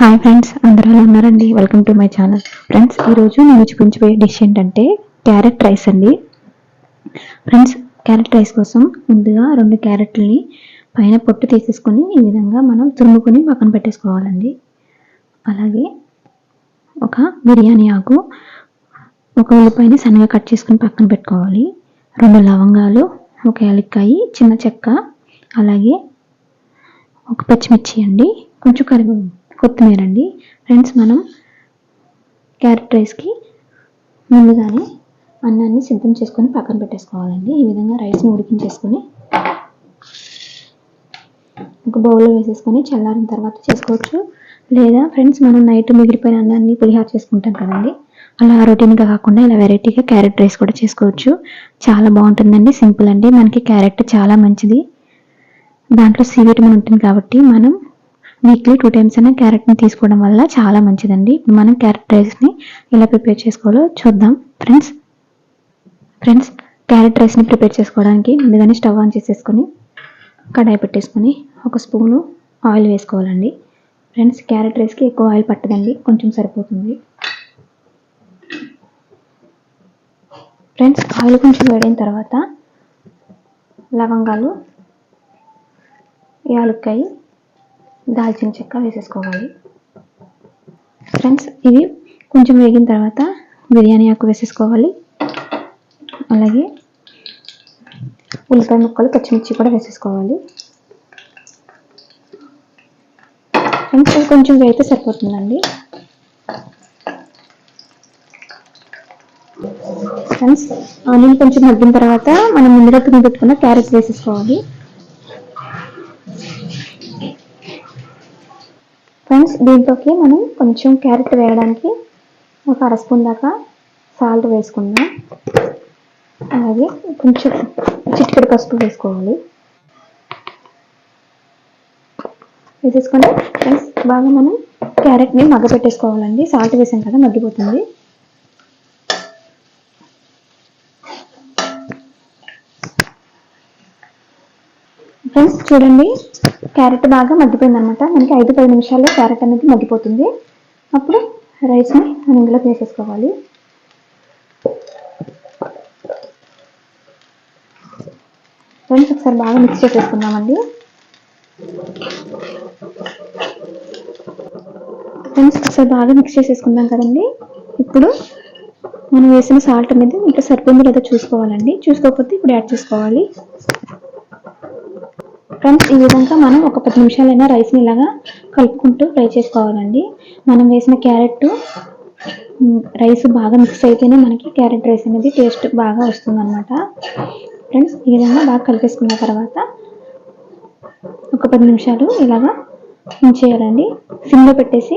Hi friends అందరూ ఎలా ఉన్నారండి? Welcome to my channel friends ఈరోజు నేను చూపించబోయే డిష్ ఏంటంటే క్యారెట్ రైస్ అండి. ఫ్రెండ్స్ క్యారెట్ రైస్ కోసం ముందుగా రెండు క్యారెట్లని పైన పొట్టు తీసేసుకొని ఈ విధంగా మనం తురుముకొని పక్కన పెట్టేసుకోవాలండి. అలాగే ఒక బిర్యానీ ఆకు ఒక ఉల్లిపాయని సన్నగా కట్ చేసుకొని పక్కన పెట్టుకోవాలి. రెండు లవంగాలు ఒక యాలక్కాయి చిన్న చెక్క అలాగే ఒక పచ్చిమిర్చి అండి. కొంచెం కరివే కొత్తిమీర అండి ఫ్రెండ్స్ మనం క్యారెట్ రైస్కి ముందుగానే అన్నాన్ని సిద్ధం చేసుకొని పక్కన పెట్టేసుకోవాలండి. ఈ విధంగా రైస్ని ఉడికించేసుకొని ఒక బౌల్లో వేసేసుకొని చల్లారిన తర్వాత చేసుకోవచ్చు. లేదా ఫ్రెండ్స్ మనం నైట్ మిగిలిపోయిన అన్నాన్ని పులిహార చేసుకుంటాం కదండి. అలా రొటీన్గా కాకుండా ఇలా వెరైటీగా క్యారెట్ రైస్ కూడా చేసుకోవచ్చు. చాలా బాగుంటుందండి. సింపుల్ అండి. మనకి క్యారెట్ చాలా మంచిది. దాంట్లో సి విటమిన్ ఉంటుంది కాబట్టి మనం వీక్లీ టూ టైమ్స్ అయినా క్యారెట్ని తీసుకోవడం వల్ల చాలా మంచిదండి. మనం క్యారెట్ రైస్ని ఎలా ప్రిపేర్ చేసుకోవాలో చూద్దాం. ఫ్రెండ్స్ ఫ్రెండ్స్ క్యారెట్ రైస్ని ప్రిపేర్ చేసుకోవడానికి ముందుగానే స్టవ్ ఆన్ చేసేసుకొని కడాయి పెట్టేసుకొని ఒక స్పూను ఆయిల్ వేసుకోవాలండి. ఫ్రెండ్స్ క్యారెట్ రైస్కి ఎక్కువ ఆయిల్ పట్టదండి కొంచెం సరిపోతుంది. ఫ్రెండ్స్ ఆయిల్ కొంచెం వేడైన తర్వాత లవంగాలు యాలుక్కాయి దాల్చిన చెక్క వేసేసుకోవాలి. ఫ్రెండ్స్ ఇవి కొంచెం వేగిన తర్వాత బిర్యానీ ఆకు వేసేసుకోవాలి. అలాగే ఉల్లిపాయ ముక్కలు పచ్చిమిర్చి కూడా వేసేసుకోవాలి. ఫ్రెండ్స్ ఇవి కొంచెం వేయితే సరిపోతుందండి. ఫ్రెండ్స్ ఆనియన్ కొంచెం మగ్గిన తర్వాత మనం ముందుగా తుని పెట్టుకున్న క్యారెట్ వేసేసుకోవాలి. ఫ్రెండ్స్ దీంట్లోకి మనం కొంచెం క్యారెట్ వేయడానికి ఒక అర స్పూన్ దాకా సాల్ట్ వేసుకుందాం. అలాగే కొంచెం చిటికెడు పసుపు వేసుకోవాలి. వేసేసుకొని ఫ్రెండ్స్ బాగా మనం క్యారెట్ని మగ్గ పెట్టేసుకోవాలండి సాల్ట్ వేసాం కదా మగ్గిపోతుంది. ఫ్రెండ్స్ చూడండి. క్యారెట్ బాగా మగ్గిపోయింది అనమాట మనకి ఐదు పది నిమిషాల్లో క్యారెట్ అనేది మగ్గిపోతుంది. అప్పుడు రైస్ని మనం ఇందులో వేసేసుకోవాలి ఫ్రెండ్స్ ఒకసారి బాగా మిక్స్ చేసేసుకుందామండి. ఫ్రెండ్స్ ఒకసారి బాగా మిక్స్ చేసేసుకుందాం కదండి. ఇప్పుడు మనం వేసిన సాల్ట్ అనేది ఇంకా సరిపోయిందో లేదో చూసుకోవాలండి. చూసుకోకపోతే ఇప్పుడు యాడ్ చేసుకోవాలి. ఫ్రెండ్స్ ఈ విధంగా మనం ఒక పది నిమిషాలైనా రైస్ని ఇలాగా కలుపుకుంటూ ఫ్రై చేసుకోవాలండి. మనం వేసిన క్యారెట్ రైస్ బాగా మిక్స్ అయితేనే మనకి క్యారెట్ రైస్ అనేది టేస్ట్ బాగా వస్తుంది అనమాట ఫ్రెండ్స్ ఈ విధంగా బాగా కలిపేసుకున్న తర్వాత ఒక పది నిమిషాలు ఇలాగా ఉంచేయాలండి సిమ్లో పెట్టేసి.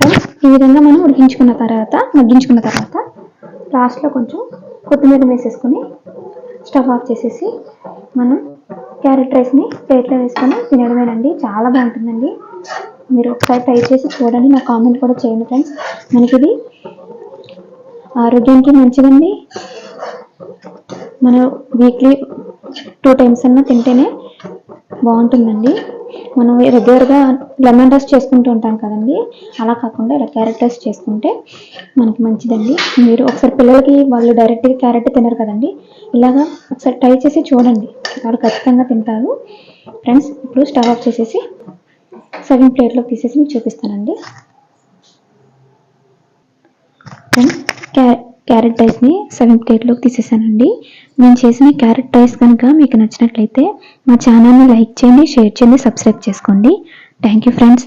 ఫ్రెండ్స్ ఈ విధంగా మనం ఉడికించుకున్న తర్వాత మగ్గించుకున్న తర్వాత లాస్ట్లో కొంచెం కొత్తిమీర వేసేసుకొని స్టవ్ ఆఫ్ చేసేసి మనం క్యారెట్ రైస్ని ప్లేట్లో వేసుకొని తినడమేనండి. చాలా బాగుంటుందండి. మీరు ఒకసారి ట్రై చేసి చూడండి. నా కామెంట్ కూడా చేయండి ఫ్రెండ్స్. మనకి ఇది ఆరోగ్యానికి మంచిదండి. మనం వీక్లీ టూ టైమ్స్ అన్నా తింటేనే బాగుంటుందండి. మనం రెగ్యులర్గా లెమన్ రైస్ చేసుకుంటూ ఉంటాం కదండి. అలా కాకుండా ఇలా క్యారెట్ రైస్ చేసుకుంటే మనకి మంచిదండి. మీరు ఒకసారి పిల్లలకి వాళ్ళు డైరెక్ట్గా క్యారెట్ తినరు కదండి. ఇలాగా ఒకసారి ట్రై చేసి చూడండి. వాళ్ళు ఖచ్చితంగా తింటారు. ఫ్రెండ్స్ ఇప్పుడు స్టవ్ ఆఫ్ చేసేసి సెకండ్ ప్లేట్లో తీసేసి మీకు చూపిస్తానండి. ఫ్రెండ్స్ క్యా క్యారెట్ రైస్ని సెవెన్ ప్లేట్లోకి తీసేసానండి. నేను చేసిన క్యారెట్ రైస్ కనుక మీకు నచ్చినట్లయితే మా ఛానల్ని లైక్ చేయండి షేర్ చేయండి సబ్స్క్రైబ్ చేసుకోండి. Thank you friends.